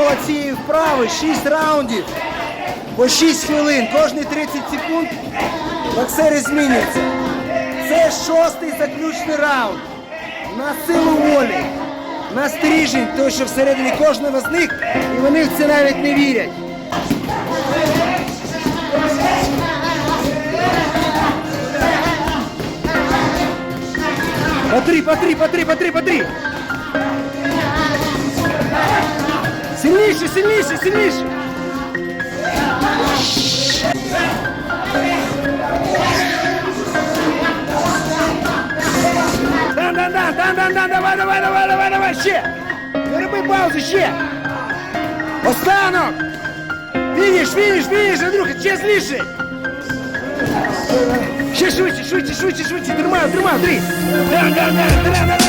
формула цієї вправи 6 раундів по 6 хвилин. Кожні 30 секунд боксери змінюються. Це шостий заключний раунд. На силу волі, на стріжень, той, що всередині кожного з них, і вони в це навіть не вірять. По три, по три, по три, по три, по три. Сильніше, сильніше, сильніше. Да, да, да, да, да, да, давай, давай, давай, давай, давай, ще. Не роби паузи, ще. Останок. Фініш, фініш, фініш, Андрюха, ще зліше. Ще швидше, швидше, швидше, швидше. Тримаю, тримаю, три. Да, да, да, да, да, да, да, давай.